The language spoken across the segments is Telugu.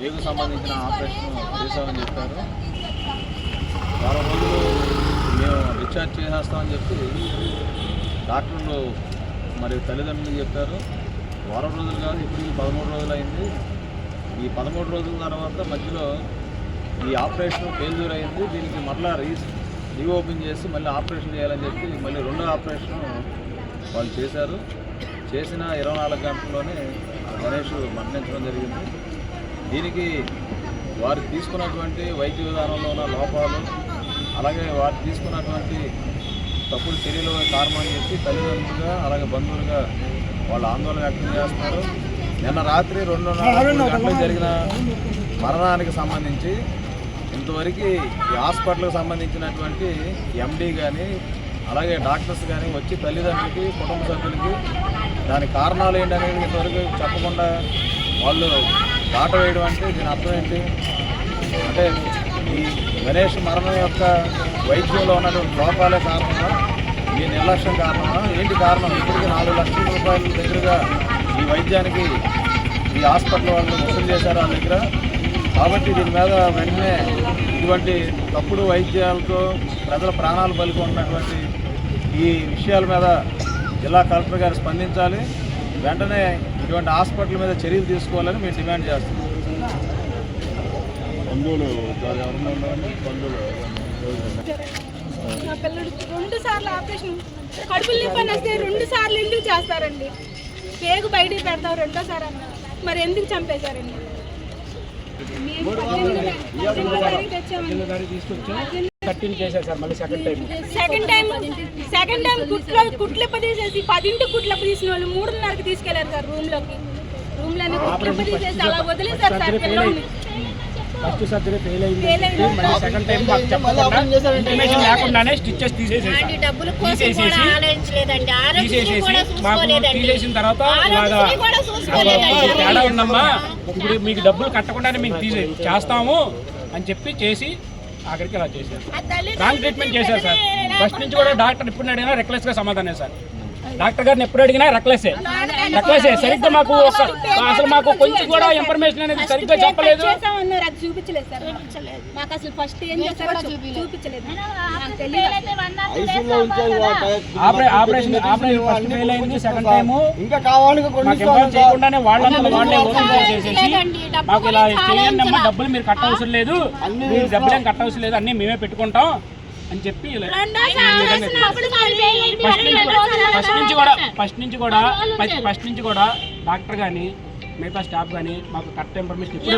పేగు సంబంధించిన ఆపరేషన్ చేశామని చెప్పారు. వారం రోజులు మేము డిశ్చార్జ్ చేసేస్తామని చెప్పి డాక్టర్లు మరి తల్లిదండ్రులు చెప్పారు. వారం రోజులు కాదు ఇప్పుడు పదమూడు రోజులు అయింది. ఈ పదమూడు రోజుల తర్వాత మధ్యలో ఈ ఆపరేషన్ ఫెయిల్యూర్ అయింది. దీనికి మళ్ళీ రీ రీఓపెన్ చేసి మళ్ళీ ఆపరేషన్ చేయాలని చెప్పి మళ్ళీ రెండో ఆపరేషన్ వాళ్ళు చేశారు. చేసిన ఇరవై నాలుగు గంటల్లోనే గణేష్ మరణించడం జరిగింది. దీనికి వారు తీసుకున్నటువంటి వైద్య విధానంలో ఉన్న లోపాలు అలాగే వారు తీసుకున్నటువంటి తప్పుడు చర్యలు కారణం అని చెప్పి తల్లిదండ్రులుగా అలాగే బంధువులుగా వాళ్ళు ఆందోళన వ్యక్తం చేస్తున్నారు. నిన్న రాత్రి రెండున్నర మూడు గంటలకు జరిగిన మరణానికి సంబంధించి ఇంతవరకు ఈ హాస్పిటల్కి సంబంధించినటువంటి ఎండి కానీ అలాగే డాక్టర్స్ కానీ వచ్చి తల్లిదండ్రులకి కుటుంబ సభ్యులకి దాని కారణాలు ఏంటి అనేది ఇంతవరకు చెప్పకుండా వాళ్ళు దాట వేయడం అంటే దీని అర్థం ఏంటి? అంటే ఈ గణేష్ మరణం యొక్క వైద్యంలో ఉన్నటువంటి లోపాలే కారణమా ఈ నిర్లక్ష్యం కారణమా ఏంటి కారణం? ఇప్పటికి నాలుగు లక్షల రూపాయల దగ్గరగా ఈ వైద్యానికి ఈ హాస్పిటల్ వాళ్ళు వసూలు చేశారు వాళ్ళ దగ్గర. కాబట్టి దీని మీద వెంటనే ఇటువంటి తప్పుడు వైద్యాలతో ప్రజల ప్రాణాలు బలికొన్నటువంటి ఈ విషయాల మీద జిల్లా కలెక్టర్ గారు స్పందించాలి. వెంటనే ఇటువంటి హాస్పిటల్ మీద చర్యలు తీసుకోవాలని మేము డిమాండ్ చేస్తున్నాం పిల్లడు రెండు సార్లు ఆపరేషన్. కడుపులు నొప్పి వస్తే రెండు సార్లు ఎందుకు చేస్తారండి. పేగు బయటికి పెడతాం రెండోసారి అన్నారు మరి ఎందుకు చంపేశారండి? మేము పద్దెనిమిది పద్దెనిమిదో తారీఖు తెచ్చామండి. థర్టీన్ చేశారు సార్ మళ్ళీ second time second time second time కుట్లో కుట్లెప్ప తీసేసి పదింటి కుట్లెప్ప తీసిన వాళ్ళు మూడున్నరకి తీసుకెళ్ళారు సార్ రూమ్లోకి రూమ్లోనే కుట్లెప్ప తీసేసి అలా వదిలేశారు సార్ పిల్లల్ని. ఫస్ట్ సర్జరీ ఫెయిల్ అయింది. Fail అయింది. మళ్ళీ సెకండ్ టైం మాకు చెప్పకుండా ఇన్ఫర్మేషన్ లేకుండానే స్టిచ్చెస్ తీసేసేసారు. డబ్బుల కోసం తీసేసేసి కూడా ఆలోచించలేదండి. ఆరోగ్యం తీసేసేసి కూడా మాకు చూసుకోలేదండి. తీసేసిన తర్వాత ఇలాగా తేడా ఉందమ్మా. ఇప్పుడు మీకు డబ్బులు కట్టకుండానే మీకు తీసే చేస్తాము అని చెప్పి చేసి ఆఖరికి ఇలా చేశారు. రాంగ్ ట్రీట్మెంట్ చేశారు సార్ ఫస్ట్ నుంచి కూడా డాక్టర్ ఎప్పుడు అడిగినా రెక్లెస్గా సమాధానం సార్ డాక్టర్ గారిని ఎప్పుడు అడిగినా రెక్లెసే రెక్లెసే సరిగ్గా మాకు అసలు మాకు కొంచెం కూడా ఇన్ఫర్మేషన్ అనేది సరిగ్గా చెప్పలేదు. ఆపరేషన్ ఆపరేషన్ ఫస్ట్ ఫెయిల్ అయింది సెకండ్ టైము ఇంకా ఇన్వాల్వ్ చేయకుండానే వాళ్ళంతా వాళ్ళే చేసేసి మాకు ఇలా చేయండి అమ్మా డబ్బులు మీరు కట్టవసరం లేదు. మీరు డబ్బులు ఏం కట్టవసరం లేదు అన్నీ మేమే పెట్టుకుంటాం. అని చెప్పి ఫస్ట్ నుంచి ఫస్ట్ నుంచి కూడా ఫస్ట్ నుంచి కూడా ఫస్ట్- ఫస్ట్ నుంచి కూడా డాక్టర్ కానీ మిగతా స్టాఫ్ కానీ మాకు కరెక్ట్ ఇన్ఫర్మేషన్ ఇప్పుడు.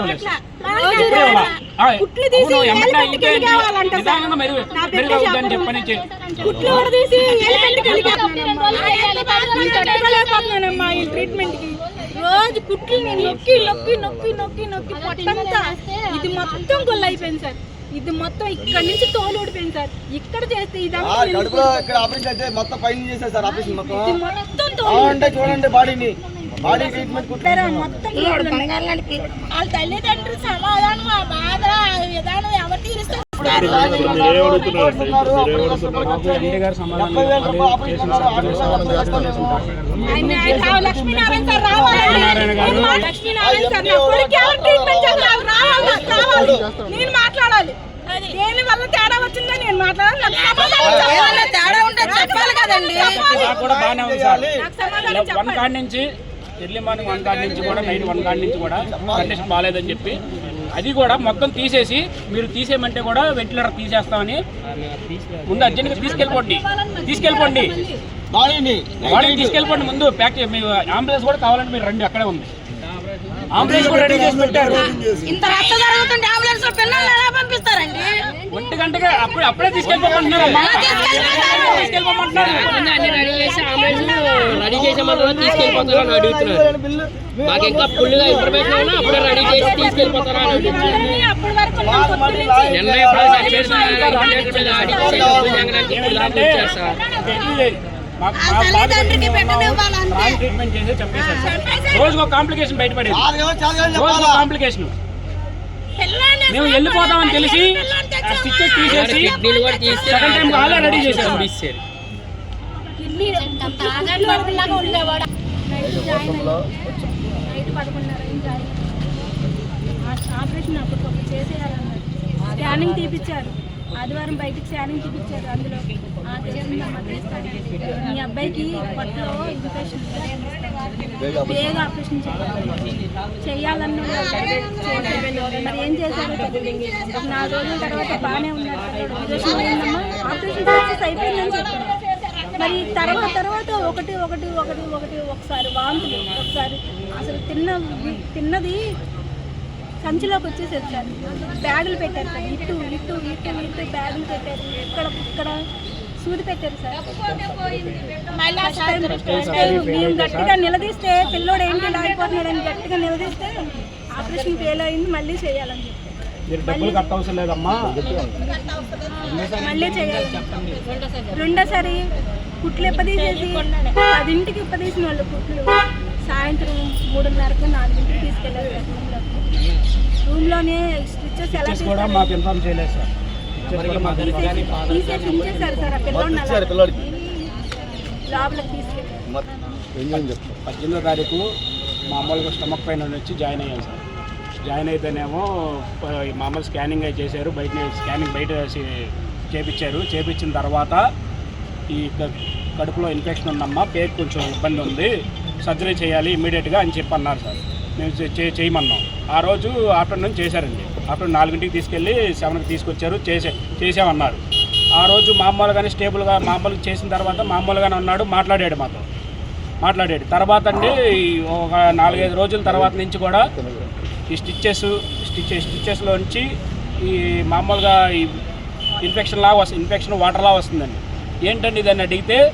నిదానంగా మెరుగు మెరుగవుతుందని చెప్పని చె- కుట్లు కూడా తీసి ఎలిపెంట్కి వెళ్ళిపోతున్నానమ్మా. నేను తట్టుకోలేకపోతున్నానమ్మా ఈ ట్రీట్మెంట్కి రోజు కుట్లు నొక్కి నొక్కి నొక్కి నొక్కి నొక్కి పొట్టంతా. ఇది మొత్తం గొల్ల అయిపోయింది సార్. ఇది మొత్తం ఇక్కడ నుంచి తోలు ఊడిపోయింది సార్. ఇక్కడ చేస్తే ఇదంతా కడుపులో ఇక్కడ ఆపరేషన్ అయితే మొత్తం పైన చేశారు సార్ ఆపరేషన్ మొత్తం. ఇది మొత్తం తోలు చూడండి బాడీని. బాడీ ట్రీట్మెంట్ ఊడిపోయారు. మొత్తం. వాళ్ళ తల్లిదండ్రులు సమాధానం ఆ బాధ ఆ విధానం ఎవరు తీరుస్తారు? లక్ష్మీనారాయణ సార్ రావాలి. లక్ష్మీనారాయణ గారు. నేను మా లక్ష్మీనారాయణ సార్ నా కొడుకు ఎవరు ట్రీట్మెంట్ చేస్తారు? రావాలి నాకు కావాలి నేను మాట్లాడాలి దేని వల్ల తేడా వచ్చిందో నేను మాట్లాడాలి చెప్పాలి. తేడా ఉంటే చెప్పాలి కదండి. నాకు కూడా బాగానే ఉంది సార్. నాకు సమాధానం వన్ చెప్పాలి. కాడి నుంచి ఎర్లీ మార్నింగ్ వన్ కాడి నుంచి కూడా నైట్ వన్ కాడి నుంచి కూడా కండిషన్ బాగాలేదని చెప్పి అది కూడా మొత్తం తీసేసి మీరు తీసేయమంటే కూడా వెంటిలేటర్ తీసేస్తామని ముందు అర్జెంట్గా తీసుకెళ్ళిపోండి. తీసుకెళ్ళిపోండి. తీసుకెళ్ళిపోండి ముందు. ప్యాక్ అంబులెన్స్ కూడా కావాలంటే మీరు రండి. అక్కడే ఉంది. అంబులెన్స్ కూడా రెడీ చేసి పెట్టారు. ఇంత రక్త జరుగుతుంటే అంబులెన్స్లో పిల్లల్ని ఎలా పంపిస్తారండి? ఒంటి గంటగా అప్పుడే అప్పుడే తీసుకెళ్ళిపోమంటున్నారు. అమ్మా. తీసుకెళ్ళిపోమంటున్నారు. అన్ని రెడీ చేసి అంబులెన్స్ రెడీ చేసామని తీసుకెళ్ళిపోతారని అడుగుతున్నారు. మాకు ఇంకా ఫుల్గా ఇన్ఫర్మేషన్ ఉన్నా అప్పుడే రెడీ చేసి తీసుకెళ్ళిపోతారా అని అడుగుతున్నారు. నిన్న ఎప్పుడో ట్రీట్మెంట్ చేసి చంపేశారు రోజుకు ఒక కాంప్లికేషన్ బయటపడేది. రోజుకు కాంప్లికేషన్ మేము వెళ్ళిపోతామని తెలిసి స్టిచ్చెస్ తీసేసి కిడ్నీలు కూడా తీసి సెకండ్ టైం వాళ్ళే రెడీ చేశారు. ఇచ్చారు కిడ్నీ తాగని వాడిలాగా ఉండేవాడు? నైట్ జాయిన్ అయ్యి నైట్ పదకొండున్నర అయింది జాయిన్. ఆ- చేసేయాలన్నారు. స్కానింగ్ తీపిచ్చారు. ఆదివారం బయటికి స్కానింగ్ తీపిచ్చారు అందులో ఆ, తెలిసిందమ్మా తీస్తానని మీ అబ్బాయికి పొట్టలో ఇన్ఫెక్షన్ బేగా ఆపరేషన్ చేయాలి చేయాలన్న మరి ఏం చేశారో? నాలుగు రోజుల తర్వాత బాగానే ఉన్నాడు. పిల్లోడు. విదేశం పోయిందమ్మా ఆపరేషన్ సక్సెస్ అయిపోయిందని చెప్పారు. మరి తర్వాత తర్వాత ఒకటి ఒకటి ఒకటి ఒకటి ఒకసారి వాంతులు ఒకసారి అసలు తిన్న తిన్నది సంచిలోకి వచ్చేసేది సార్ బ్యాగులు పెట్టారు సార్ ఇటు ఇటు ఇటు ఇటు బ్యాగులు పెట్టారు. ఇక్కడ ఇక్కడ సూది పెట్టారు సార్ మేము గట్టిగా నిలదీస్తే పిల్లోడు ఏంటి ఇలా అయిపోతున్నాడని గట్టిగా నిలదీస్తే ఆపరేషన్ ఫెయిల్ అయింది మళ్ళీ చేయాలని చెప్పారు. మీరు డబ్బులు కట్టవసరం లేదమ్మా. మళ్ళీ చేయాలి. రెండోసారి కుట్లు ఎప్పదీసేసి పదింటికి ఇప్పదీసిన వాళ్ళు కుట్లు సాయంత్రం మూడున్నరకు నాలుగింటికి తీసుకెళ్ళారు రూమ్లోనే స్టిచ్చెస్ ఎలా కూడా? మాకు ఇన్ఫార్మ్ చేయలేదు సార్. పద్దెనిమిదో తారీఖు మామూలుగా స్టమక్ పైన వచ్చి జాయిన్ అయ్యాను సార్. జాయిన్ అయితేనేమో మామూలు స్కానింగ్ అయి చేశారు బయట స్కానింగ్ బయట చేపించారు. చేపించిన తర్వాత ఈ కడుపులో ఇన్ఫెక్షన్ ఉందమ్మా పేరు కొంచెం ఇబ్బంది ఉంది సర్జరీ చేయాలి ఇమీడియట్గా అని చెప్పి అన్నారు సార్. మేము చే- చేయమన్నాం. ఆ రోజు ఆఫ్టర్నూన్ చేశారండి. ఆఫ్టర్నూన్ నాలుగింటికి తీసుకెళ్ళి సెవెన్కి తీసుకొచ్చారు చేసే చేసామన్నారు. ఆ రోజు మామూలుగానే స్టేబుల్గా మామూలుగా చేసిన తర్వాత మామూలుగానే ఉన్నాడు మాట్లాడాడు మాతో. మాట్లాడాడు. తర్వాత అండి ఒక నాలుగైదు రోజుల తర్వాత నుంచి కూడా ఈ స్టిచ్చెస్ స్టిచ్ స్టిచ్చెస్లో నుంచి ఈ మామూలుగా ఈ ఇన్ఫెక్షన్ లాగా వస్తుంది ఇన్ఫెక్షన్ వాటర్లా వస్తుందండి. ఏంటండి దాన్ని అడిగితే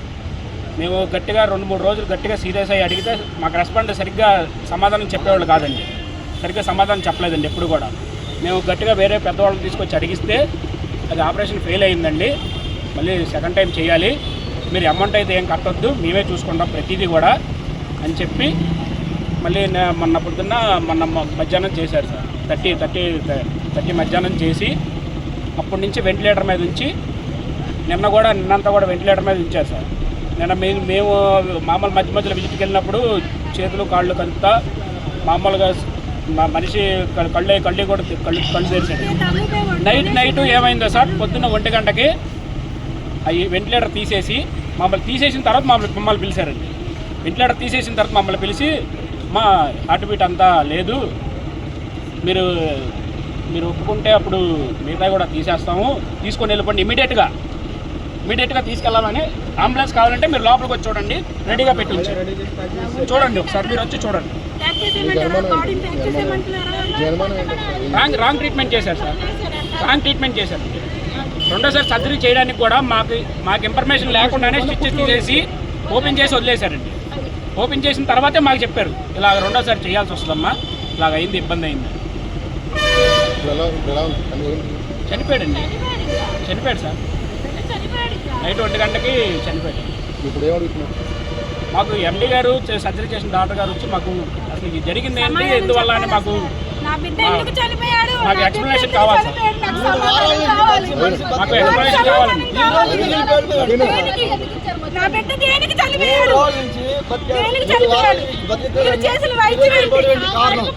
మేము గట్టిగా రెండు మూడు రోజులు గట్టిగా సీరియస్ అయ్యి అడిగితే మాకు రెస్పాండ్ సరిగ్గా సమాధానం చెప్పేవాళ్ళు కాదండి. సరిగ్గా సమాధానం చెప్పలేదండి ఎప్పుడు కూడా. మేము గట్టిగా వేరే పెద్దవాళ్ళని తీసుకొచ్చి అడిగిస్తే అది ఆపరేషన్ ఫెయిల్ అయిందండి మళ్ళీ సెకండ్ టైం చేయాలి. మీరు అమౌంట్ అయితే ఏం కట్టొద్దు మేమే చూసుకుంటాం ప్రతిదీ కూడా అని చెప్పి మళ్ళీ మొన్న పొద్దున్న మొన్న మధ్యాహ్నం చేశారు సార్. థర్టీ థర్టీ థర్టీ మధ్యాహ్నం చేసి అప్పటి నుంచి వెంటిలేటర్ మీద ఉంచి నిన్న కూడా నిన్నంతా కూడా వెంటిలేటర్ మీద ఉంచారు సార్. నిన్న మేము మేము మామూలు మధ్య మధ్యలో విజిట్కి వెళ్ళినప్పుడు చేతులు కాళ్ళు కలుపుతా మామూలుగా మా మనిషి క- కళ్ళు కళ్ళు కూడా కళ్ళు కళ్ళు తెరిచాడు. నైట్ నైట్ ఏమైందో సార్ పొద్దున్న ఒంటి గంటకి అవి వెంటిలేటర్ తీసేసి మమ్మల్ని తీసేసిన తర్వాత మమ్మల్ని మమ్మల్ని పిలిచారండి. వెంటిలేటర్ తీసేసిన తర్వాత మమ్మల్ని పిలిచి మా హార్ట్బీట్ అంతా లేదు. మీరు మీరు ఒప్పుకుంటే అప్పుడు మిగతా కూడా తీసేస్తాము. తీసుకొని వెళ్ళిపోండి. ఇమీడియట్గా ఇమీడియట్గా తీసుకెళ్ళాలని అంబులెన్స్ కావాలంటే మీరు లోపలికి వచ్చి చూడండి. రెడీగా పెట్టి చూడండి ఒకసారి మీరు వచ్చి చూడండి. రాంగ్ రాంగ్ ట్రీట్మెంట్ చేశారు సార్. రాంగ్ ట్రీట్మెంట్ చేశారు. రెండోసారి సర్జరీ చేయడానికి కూడా మాకు మాకు ఇన్ఫర్మేషన్ లేకుండానే స్టిచ్చెస్ తీసేసి ఓపెన్ చేసి వదిలేశారండి. ఓపెన్ చేసిన తర్వాతే మాకు చెప్పారు. ఇలా రెండోసారి చేయాల్సి వస్తుందమ్మా. ఇలాగ అయింది ఇబ్బంది అయింది. చనిపోయాడండి. చనిపోయాడు సార్. నైట్ ఒంటి గంటకి చనిపోయాడు. ఇప్పుడు ఏమడుగుతున్నారు మాకు ఎండి గారు సర్జరీ చేసిన డాక్టర్ గారు వచ్చి మాకు అసలు ఇది జరిగింది ఏంటి ఎందువల్ల అని మాకు నా బిడ్డ ఎందుకు చనిపోయాడు? మాకు నా బిడ్డ explanation ఎందుకు కావాలి. సార్. కావాలి. మాకు ఎక్స్ప్లెనేషన్ కావాలండి దేనికి మీరు చేసిన వైద్యం ఏంటి?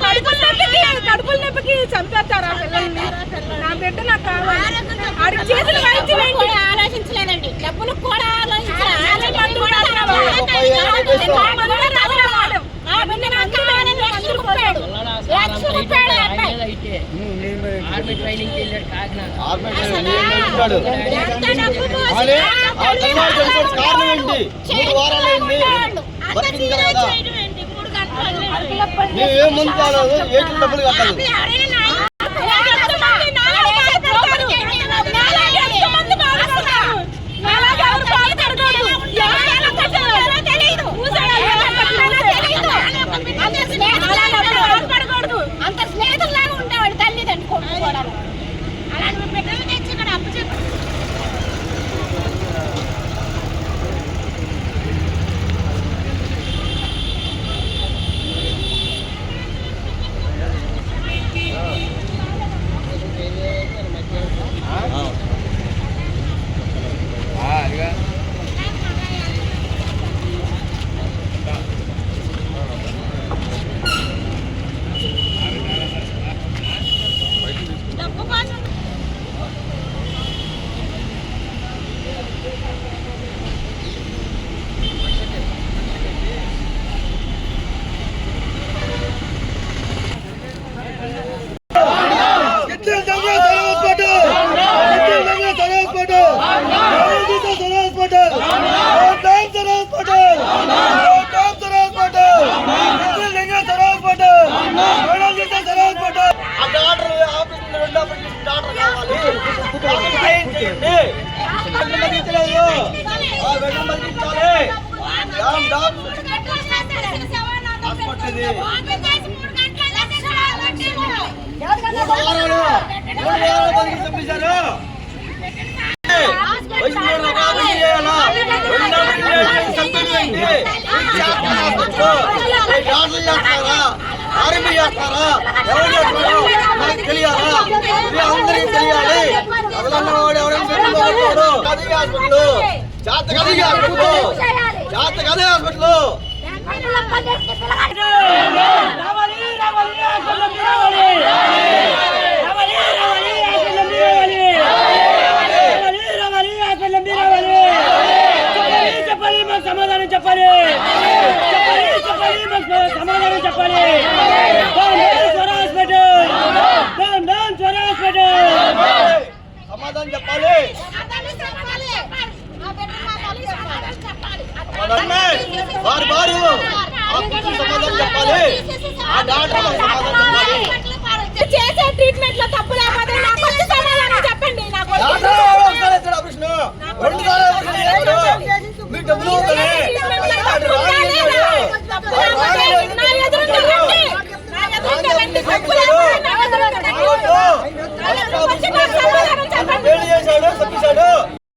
కడుపుల నొప్పికి కడుపుల నొప్పికి చంపేస్తారా పిల్లల్ని. నా బిడ్డ నాకు కావాలి. ఆడికి చేసిన వైద్యం ఏంటి? కూడా ఆలోచించలేదండి. డబ్బులు కూడా ఆలోచించలేదు మందులు రాసినావా? మందులు రాసినావా? ఆ బిడ్డ నాకు కావాలని లక్ష రూపాయలు లక్ష రూపాయలు ఆ అబ్బాయి. ఆర్మీ ట్రైనింగ్ వెళ్ళాడు కాకినాడ. ఉంటాడు ఎంత డబ్బు పోసి కానీ ఆ ఆ తల్లి తల్లివాడు చనిపోయి కారణం ఏంటి? మూడు వారాలు అయింది. బతికింది కదా. ఏం ముందు కాలేదు. ఏటి డబ్బులు కట్టాలి? ఆర్మీ చేస్తారా ఎవరు చేస్తారా మనకు తెలియాలా ఇది అందరికీ తెలియాలి అసలు అన్నవాడు ఎవరైనా అది హాస్పిటల్ రావాలి రావాలి Não, não, não.